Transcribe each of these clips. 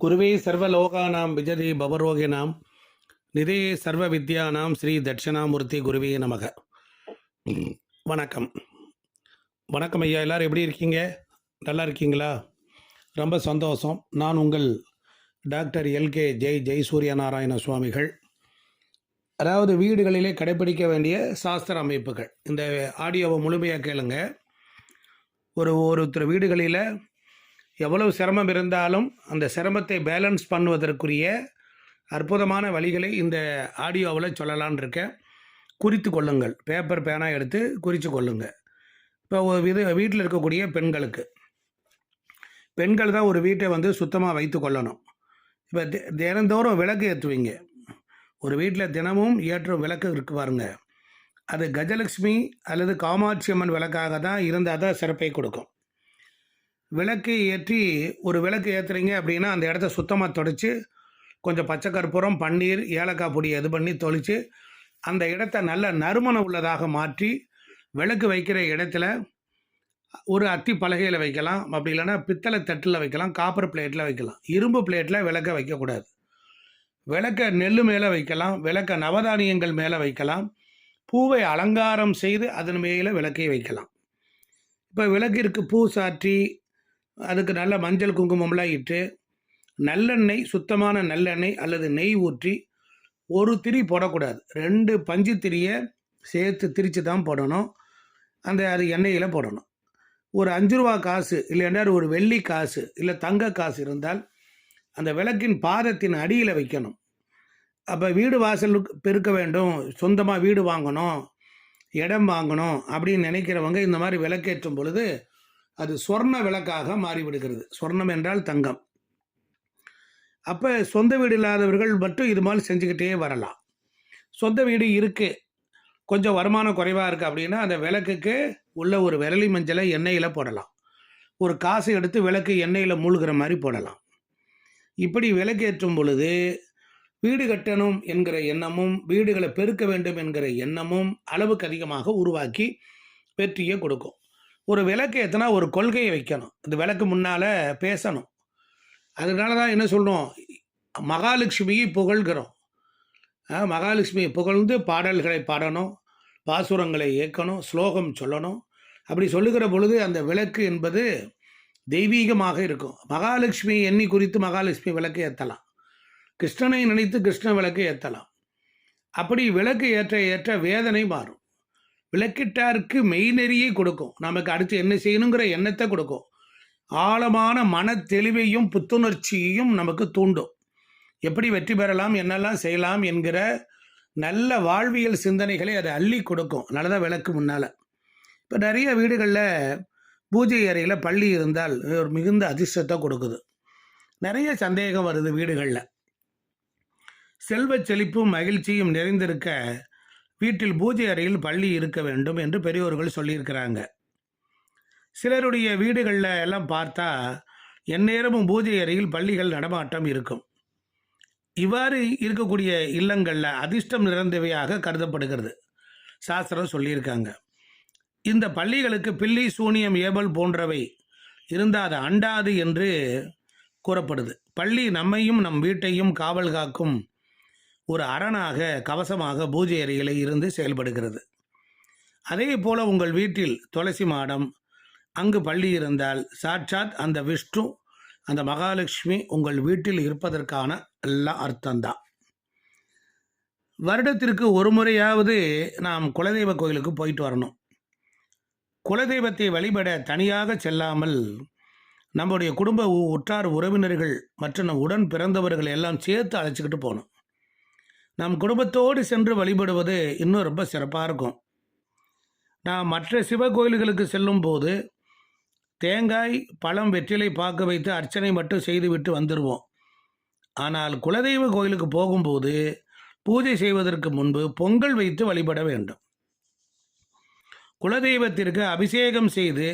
குருவே சர்வலோகானாம் விஜதி பவரோகினாம். நிதே சர்வ வித்யானாம் ஸ்ரீ தட்சிணாமூர்த்தி குருவே நமக. வணக்கம். வணக்கம் ஐயா எல்லாரும் எப்படி இருக்கீங்க? நல்லா இருக்கீங்களா? ரொம்ப சந்தோஷம். நான் உங்கள் டாக்டர் எல்கே ஜெய் ஜெய் சூரிய நாராயண சுவாமிகள். அதாவது வீடுகளிலே கடைபிடிக்க வேண்டிய சாஸ்திர அமைப்புகள். இந்த ஆடியோவை முழுமையாக கேளுங்க. ஒரு ஒருத்தர் வீடுகளில் எவ்வளவு சிரமம் இருந்தாலும் அந்த சிரமத்தை பேலன்ஸ் பண்ணுவதற்குரிய அற்புதமான வழிகளை இந்த ஆடியோவில் சொல்லலான் இருக்கேன். குறித்து கொள்ளுங்கள். பேப்பர் பேனா எடுத்து குறித்து கொள்ளுங்கள். இப்போ ஒரு வித வீட்டில் இருக்கக்கூடிய பெண்களுக்கு. பெண்கள் தான் ஒரு வீட்டை வந்து சுத்தமாக வைத்து கொள்ளணும். இப்போ தி- தினந்தோறும் விளக்கு ஏற்றுவீங்க ஒரு வீட்டில் தினமும் ஏற்றும் விளக்கு இருக்கு பாருங்க. அது கஜலட்சுமி அல்லது காமாட்சி அம்மன் விளக்காக தான் இருந்தால் தான் சிறப்பை கொடுக்கும். விளக்கு ஏற்றி ஒரு விளக்கு ஏற்றுறீங்க அப்படின்னா அந்த இடத்த சுத்தமாக தொடச்சி கொஞ்சம் பச்சை கற்பூரம் பன்னீர் ஏலக்காய் பொடி இது பண்ணி தொளித்து அந்த இடத்த நல்ல நறுமணம் உள்ளதாக மாற்றி விளக்கு வைக்கிற இடத்துல ஒரு அத்தி பலகையில் வைக்கலாம். அப்படி இல்லைன்னா பித்தளை தட்டில் வைக்கலாம் காப்பர் பிளேட்டில் வைக்கலாம். இரும்பு பிளேட்டில் விளக்க வைக்கக்கூடாது. விளக்க நெல் மேலே வைக்கலாம் விளக்க நவதானியங்கள் மேலே வைக்கலாம் பூவை அலங்காரம் செய்து அதன் மேலே விளக்கை வைக்கலாம். இப்போ விளக்கிற்கு பூ சாற்றி அதுக்கு நல்ல மஞ்சள் குங்குமம்லாம் இட்டு நல்லெண்ணெய் சுத்தமான நல்லெண்ணெய் அல்லது நெய் ஊற்றி ஒரு திரி போடக்கூடாது. ரெண்டு பஞ்சு திரியை சேர்த்து திரித்து தான் போடணும். அந்த அது எண்ணெயில் போடணும். ஒரு அஞ்சு ரூபா காசு இல்லைன்னா ஒரு வெள்ளி காசு இல்லை தங்க காசு இருந்தால் அந்த விளக்கின் பாதத்தின் அடியில் வைக்கணும். அப்போ வீடு வாசலுக்கு பெருக்க வேண்டும். சொந்தமாக வீடு வாங்கணும். இடம் வாங்கணும் அப்படின்னு நினைக்கிறவங்க இந்த மாதிரி விளக்கேற்றும் பொழுது அது சொர்ண விளக்காக மாறிவிடுகிறது. சொர்ணம் என்றால் தங்கம். அப்போ சொந்த வீடு இல்லாதவர்கள் மட்டும் இது மாதிரி செஞ்சுக்கிட்டே வரலாம். சொந்த வீடு இருக்குது கொஞ்சம் வருமானம் குறைவாக இருக்குது அப்படின்னா அந்த விளக்குக்கு உள்ள ஒரு விரலி மஞ்சளை எண்ணெயில் போடலாம். ஒரு காசு எடுத்து விளக்கு எண்ணெயில் மூழ்கிற மாதிரி போடலாம். இப்படி விளக்கேற்றும் பொழுது வீடு கட்டணும் என்கிற எண்ணமும் வீடுகளை பெருக்க வேண்டும் என்கிற எண்ணமும் அளவுக்கு அதிகமாக உருவாக்கி வெற்றியை கொடுக்கும். ஒரு விளக்கு ஏற்றினா ஒரு கொள்கையை வைக்கணும். அந்த விளக்கு முன்னால் பேசணும். அதனால தான் என்ன சொல்கிறோம் மகாலட்சுமியை புகழ்கிறோம். ஆ, மகாலட்சுமியை புகழ்ந்து பாடல்களை பாடணும். பாசுரங்களை இயக்கணும். ஸ்லோகம் சொல்லணும். அப்படி சொல்லுகிற பொழுது அந்த விளக்கு என்பது தெய்வீகமாக இருக்கும். மகாலட்சுமி எண்ணி குறித்து மகாலட்சுமி விளக்கு ஏற்றலாம் கிருஷ்ணனை நினைத்து கிருஷ்ண விளக்கு ஏற்றலாம் அப்படி விளக்கு ஏற்ற ஏற்ற வேதனை மாறும். விளக்கிட்டாருக்கு மெய்நெறியை கொடுக்கும். நமக்கு அடுத்து என்ன செய்யணுங்கிற எண்ணத்தை கொடுக்கும். ஆழமான மன தெளிவையும் புத்துணர்ச்சியையும் நமக்கு தூண்டும். எப்படி வெற்றி பெறலாம் என்னெல்லாம் செய்யலாம் என்கிற நல்ல வாழ்வியல் சிந்தனைகளை அதை அள்ளி கொடுக்கும். நல்லதாக விளக்கு முன்னால். இப்போ நிறைய வீடுகளில் பூஜை அறையில் பள்ளி இருந்தால் ஒரு மிகுந்த அதிர்ஷ்டத்தை கொடுக்குது. நிறைய சந்தேகம் வருது வீடுகளில். செல்வ செழிப்பும் மகிழ்ச்சியும் நிறைந்திருக்க வீட்டில் பூஜை அறையில் பள்ளி இருக்க வேண்டும் என்று பெரியோர்கள் சொல்லியிருக்கிறாங்க. சிலருடைய வீடுகளில் எல்லாம் பார்த்தா எந்நேரமும் பூஜை அறையில் பள்ளிகள் நடமாட்டம் இருக்கும். இவ்வாறு இருக்கக்கூடிய இல்லங்களில் அதிர்ஷ்டம் நிறைந்தவையாக கருதப்படுகிறது. சாஸ்திரம் சொல்லியிருக்காங்க. இந்த பள்ளிகளுக்கு பில்லி சூனியம் ஏபல் போன்றவை இருந்தால் அது அண்டாது என்று கூறப்படுது. பள்ளி நம்மையும் நம் வீட்டையும் காவல் காக்கும் ஒரு அரணாக கவசமாக பூஜை அறையில் இருந்து செயல்படுகிறது. அதே போல உங்கள் வீட்டில் துளசி மாடம் அங்கு பள்ளி இருந்தால் சாட்சாத் அந்த விஷ்ணு அந்த மகாலட்சுமி உங்கள் வீட்டில் இருப்பதற்கான எல்லாம் அர்த்தம்தான். வருடத்திற்கு ஒரு முறையாவது நாம் குலதெய்வ கோயிலுக்கு போயிட்டு வரணும். குலதெய்வத்தை வழிபட தனியாக செல்லாமல் நம்முடைய குடும்ப உற்றார் உறவினர்கள் மற்றும் நம் உடன் பிறந்தவர்கள் எல்லாம் சேர்த்து அழைச்சிக்கிட்டு போகணும். நம் குடும்பத்தோடு சென்று வழிபடுவது இன்னும் ரொம்ப சிறப்பாக இருக்கும். நாம் மற்ற சிவ கோயில்களுக்கு செல்லும் போது தேங்காய் பழம் வெற்றிலை பார்க்க வைத்து அர்ச்சனை மட்டும் செய்துவிட்டு வந்துடுவோம் ஆனால் குலதெய்வ கோயிலுக்கு போகும்போது பூஜை செய்வதற்கு முன்பு பொங்கல் வைத்து வழிபட வேண்டும். குலதெய்வத்திற்கு அபிஷேகம் செய்து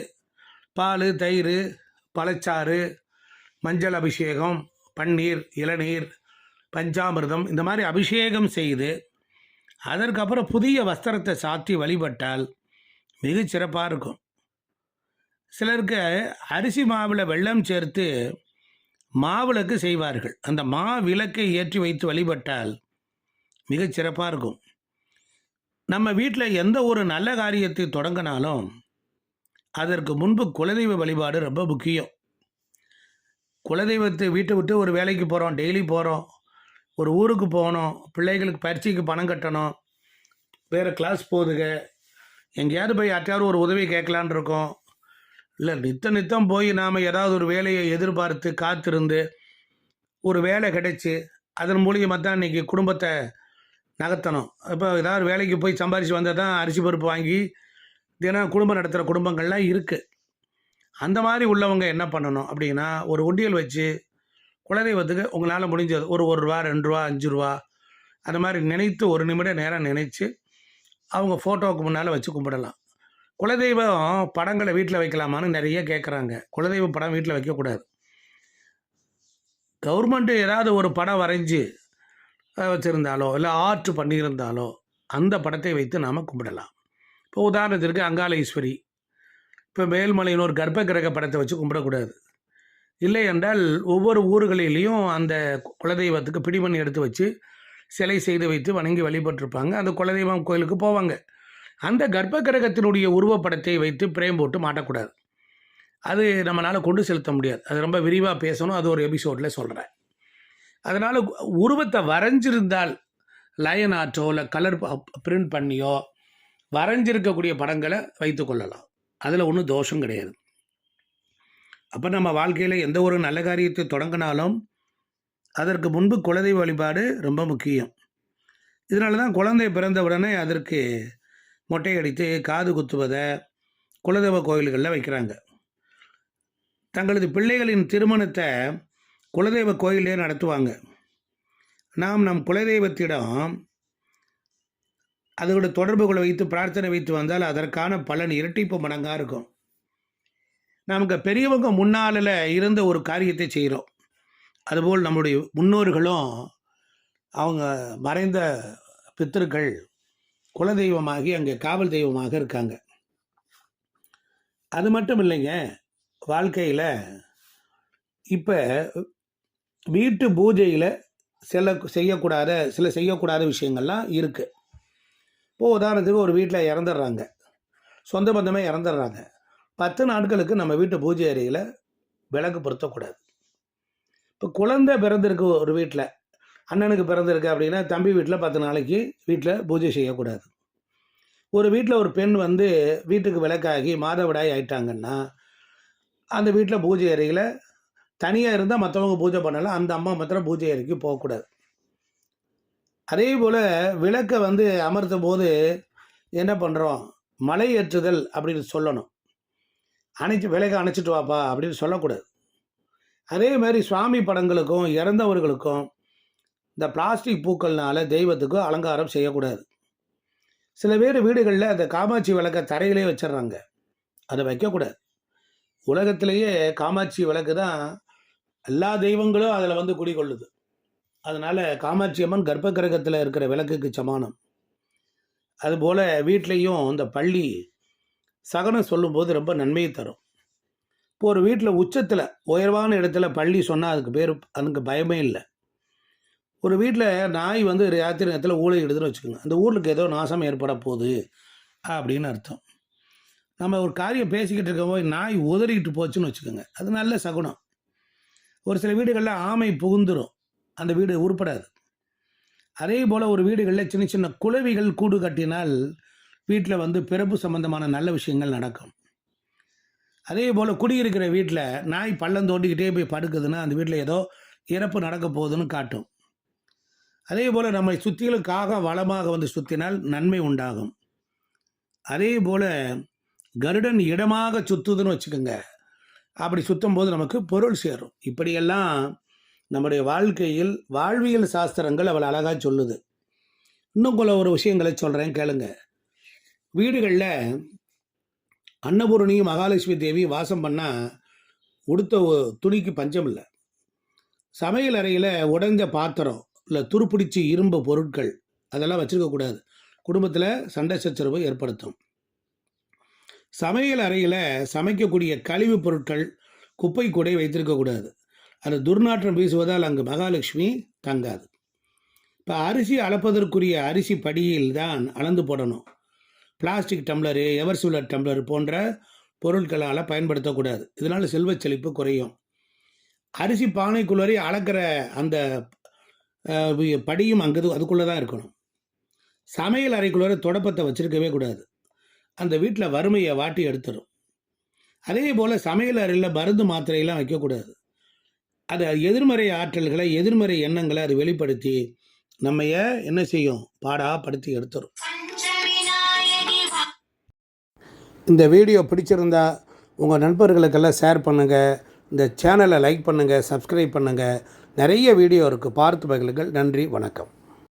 பால் தயிர் பழச்சாறு மஞ்சள் அபிஷேகம் பன்னீர் இளநீர் பஞ்சாமிர்தம் இந்த மாதிரி அபிஷேகம் செய்து அதற்கப்புறம் புதிய வஸ்திரத்தை சாத்தி வழிபட்டால் மிக சிறப்பாக இருக்கும். சிலருக்கு அரிசி மாவில் வெள்ளம் சேர்த்து மாவிளக்கு செய்வார்கள். அந்த மா விளக்கை ஏற்றி வைத்து வழிபட்டால் மிக சிறப்பாக இருக்கும். நம்ம வீட்டில் எந்த ஒரு நல்ல காரியத்தை தொடங்கினாலும் அதற்கு முன்பு குலதெய்வ வழிபாடு ரொம்ப முக்கியம். குலதெய்வத்தை வீட்டை விட்டு ஒரு வேலைக்கு போகிறோம் டெய்லி போகிறோம் ஒரு ஊருக்கு போகணும் பிள்ளைகளுக்கு பயிற்சிக்கு பணம் கட்டணும் வேறு கிளாஸ் போகுதுங்க எங்கேயாவது போய் யார்ட்டையாவது ஒரு உதவி கேட்கலான் இருக்கோம். இல்லை நித்தம் நித்தம் போய் நாம் ஏதாவது ஒரு வேலையை எதிர்பார்த்து காத்திருந்து ஒரு வேலை கிடைச்சி அதன் மூலியமாக தான் இன்றைக்கி குடும்பத்தை நகர்த்தணும். இப்போ ஏதாவது வேலைக்கு போய் சம்பாரித்து வந்தால் தான் அரிசி பருப்பு வாங்கி தினம் குடும்பம் நடத்துகிற குடும்பங்கள்லாம் இருக்குது அந்த மாதிரி உள்ளவங்க என்ன பண்ணணும் அப்படின்னா ஒரு ஒண்டியல் வச்சு குலதெய்வத்துக்கு உங்களால் முடிஞ்சது. ஒரு ஒரு ரூபா ரெண்டு ரூபா அஞ்சு ரூபா. அந்த மாதிரி நினைத்து ஒரு நிமிடம் நேரம் நினைச்சு அவங்க ஃபோட்டோவுக்கு முன்னால் வச்சு கும்பிடலாம். குலதெய்வம் படங்களை வீட்டில் வைக்கலாமான்னு நிறைய கேட்குறாங்க குலதெய்வ படம் வீட்டில் வைக்கக்கூடாது. கவர்மெண்ட்டு ஏதாவது ஒரு படம் வரைஞ்சி வச்சுருந்தாலோ இல்லை ஆர்ட் பண்ணியிருந்தாலோ அந்த படத்தை வைத்து நாம் கும்பிடலாம். இப்போ உதாரணத்திற்கு அங்காள ஈஸ்வரி. இப்போ மேல்மலையின் ஒரு கர்ப்ப கிரக படத்தை வச்சு கும்பிடக்கூடாது. இல்லை என்றால் ஒவ்வொரு ஊர்களிலையும் அந்த குலதெய்வத்துக்கு பிடிமணி எடுத்து வச்சு சிலை செய்து வைத்து வணங்கி வழிபட்டிருப்பாங்க. அந்த குலதெய்வம் கோயிலுக்கு போவாங்க. அந்த கர்ப்ப கிரகத்தினுடைய உருவப்படத்தை வைத்து பிரேம் போட்டு மாட்டக்கூடாது. அது நம்மளால் கொண்டு செலுத்த முடியாது. அது ரொம்ப விரிவாக பேசணும். அது ஒரு எபிசோடில் சொல்கிறேன் அதனால் உருவத்தை வரைஞ்சிருந்தால் லயன் ஆர்ட்டோ இல்லை கலர் பிரிண்ட் பண்ணியோ வரைஞ்சிருக்கக்கூடிய படங்களை வைத்து கொள்ளலாம். அதில் ஒன்றும் தோஷம் கிடையாது. அப்போ நம்ம வாழ்க்கையில் எந்த ஒரு நல்ல காரியத்தை தொடங்கினாலும் அதற்கு முன்பு குலதெய்வ வழிபாடு ரொம்ப முக்கியம். இதனால தான் குழந்தை பிறந்த உடனே அதற்கு மொட்டை அடித்து காது குத்துவதை குலதெய்வ கோயில்களில் வைக்கிறாங்க. தங்களது பிள்ளைகளின் திருமணத்தை குலதெய்வ கோயிலே நடத்துவாங்க. நாம் நம் குலதெய்வத்திடம் அதோட தொடர்புகளை வைத்து பிரார்த்தனை வைத்து வந்தால் அதற்கான பலன் இரட்டிப்பு மடங்காக இருக்கும். நமக்கு பெரியவங்க முன்னாலில் இருந்த ஒரு காரியத்தை செய்கிறோம் அதுபோல் நம்முடைய முன்னோர்களும் அவங்க மறைந்த பித்திருக்கள் குலதெய்வமாகி அங்கே காவல் தெய்வமாக இருக்காங்க. அது மட்டும் இல்லைங்க வாழ்க்கையில் இப்போ வீட்டு பூஜையில் சில செய்யக்கூடாத சில செய்யக்கூடாத விஷயங்கள்லாம் இருக்குது இப்போது உதாரணத்துக்கு ஒரு வீட்டில் இறந்துடுறாங்க சொந்த பந்தமே இறந்துடுறாங்க பத்து நாட்களுக்கு நம்ம வீட்டு பூஜை அறையில் விளக்கு பொருத்தக்கூடாது. இப்போ குழந்தை பிறந்திருக்கு ஒரு வீட்டில் அண்ணனுக்கு பிறந்திருக்கு அப்படின்னா தம்பி வீட்டில் பத்து நாளைக்கு வீட்டில் பூஜை செய்யக்கூடாது. ஒரு வீட்டில் ஒரு பெண் வந்து வீட்டுக்கு விளக்காகி மாதவிடாய் ஆயிட்டாங்கன்னா அந்த வீட்டில் பூஜை அறையில் தனியாக இருந்தால் மற்றவங்க பூஜை பண்ணலாம் அந்த அம்மா மாத்திரம் பூஜை அறைக்கு போகக்கூடாது. அதே போல் விளக்கை வந்து அமர்த்தும் போது என்ன பண்ணுறோம் மலை ஏற்றுதல் அப்படின்னு சொல்லணும். அணைச்சி விலைக்கு அணைச்சிட்டு வாப்பா அப்படின்னு சொல்லக்கூடாது. அதே மாதிரி சுவாமி படங்களுக்கும் இறந்தவர்களுக்கும் இந்த பிளாஸ்டிக் பூக்கள்னால தெய்வத்துக்கும் அலங்காரம் செய்யக்கூடாது. சில பேர் வீடுகளில் அந்த காமாட்சி விளக்கை தரையிலே வச்சிடுறாங்க. அதை வைக்கக்கூடாது. உலகத்திலேயே காமாட்சி விளக்கு தான் எல்லா தெய்வங்களும் அதில் வந்து குடிகொள்ளுது. அதனால் காமாட்சி அம்மன் கர்ப்ப கிரகத்தில் இருக்கிற விளக்குக்கு சமானம். அதுபோல் வீட்லேயும் இந்த பள்ளி சகனம் சொல்லும்போது ரொம்ப நன்மையை தரும். இப்போ ஒரு வீட்டில் உச்சத்தில் உயர்வான இடத்துல பள்ளி சொன்னால் அதுக்கு பேர் அதுக்கு பயமே இல்லை. ஒரு வீட்டில் நாய் வந்து ராத்திரி நேரத்தில் ஊழல் எடுத்துன்னு வச்சுக்கோங்க. அந்த ஊருக்கு ஏதோ நாசம் ஏற்பட போகுது அப்படின்னு அர்த்தம். நம்ம ஒரு காரியம் பேசிக்கிட்டு இருக்கோம் நாய் உதறிக்கிட்டு போச்சுன்னு வச்சுக்கோங்க. அது நல்ல சகுனம். ஒரு சில வீடுகளில் ஆமை புகுந்துடும் அந்த வீடு உருப்படாது. அதே போல் ஒரு வீடுகளில் சின்ன சின்ன குளவிகள் கூடு கட்டினால் வீட்டில் வந்து பிறப்பு சம்பந்தமான நல்ல விஷயங்கள் நடக்கும். அதே போல் குடியிருக்கிற வீட்டில் நாய் பள்ளம் தோண்டிக்கிட்டே போய் படுக்குதுன்னா அந்த வீட்டில் ஏதோ இறப்பு நடக்க போகுதுன்னு காட்டும். அதே போல் நம்மை சுற்றிலும் காகம் வளமாக வந்து சுற்றினால் நன்மை உண்டாகும். அதே போல் கருடன் இடமாக சுற்றுதுன்னு வச்சுக்கோங்க. அப்படி சுற்றும் போது நமக்கு பொருள் சேரும். இப்படியெல்லாம் நம்முடைய வாழ்க்கையில் வாழ்வியல் சாஸ்திரங்கள் அவள் அழகாக சொல்லுது. இன்னும் கொள்ள ஒரு விஷயங்களை சொல்கிறேன் கேளுங்கள் வீடுகளில் அன்னபூரணியும் மகாலட்சுமி தேவி வாசம் பண்ணால் உடுத்த துணிக்கு பஞ்சம் இல்லை. சமையல் அறையில் உடைஞ்ச பாத்திரம் இல்லை துருப்பிடிச்சு இரும்பு பொருட்கள் அதெல்லாம் வச்சுருக்கக்கூடாது குடும்பத்தில் சண்டை சச்சரவு ஏற்படுத்தும். சமையல் அறையில் சமைக்கக்கூடிய கழிவுப் பொருட்கள் குப்பை கூடை வைத்திருக்கக்கூடாது அது துர்நாற்றம் வீசுவதால் அங்கு மகாலட்சுமி தங்காது. இப்போ அரிசி அளப்பதற்குரிய அரிசி படியில் தான் அளந்து போடணும். பிளாஸ்டிக் டம்ளரு எவர்சூலர் டம்ளர் போன்ற பொருட்களால் பயன்படுத்தக்கூடாது. இதனால் செல்வச் செழிப்பு குறையும். அரிசி பானைக்குள்ளே அளக்கிற அந்த படியும் அங்கே அதுக்குள்ளே தான் இருக்கணும். சமையல் அறைக்குள்ளே தொடப்பத்தை வச்சுருக்கவே கூடாது. அந்த வீட்டில் வறுமையை வாட்டி எடுத்துரும். அதே போல் சமையல் அறையில் மருந்து மாத்திரையெல்லாம் வைக்கக்கூடாது. அது எதிர்மறை ஆற்றல்களை எதிர்மறை எண்ணங்களை அது வெளிப்படுத்தி நம்மைய என்ன செய்யும்? பாடா படுத்தி எடுத்துரும். இந்த வீடியோ பிடிச்சிருந்தா உங்கள் நண்பர்களுக்கெல்லாம் ஷேர் பண்ணுங்கள் இந்த சேனலை லைக் பண்ணுங்கள் சப்ஸ்கிரைப் பண்ணுங்கள் நிறைய வீடியோ இருக்குது பார்த்து பகிலுங்கள் நன்றி வணக்கம்.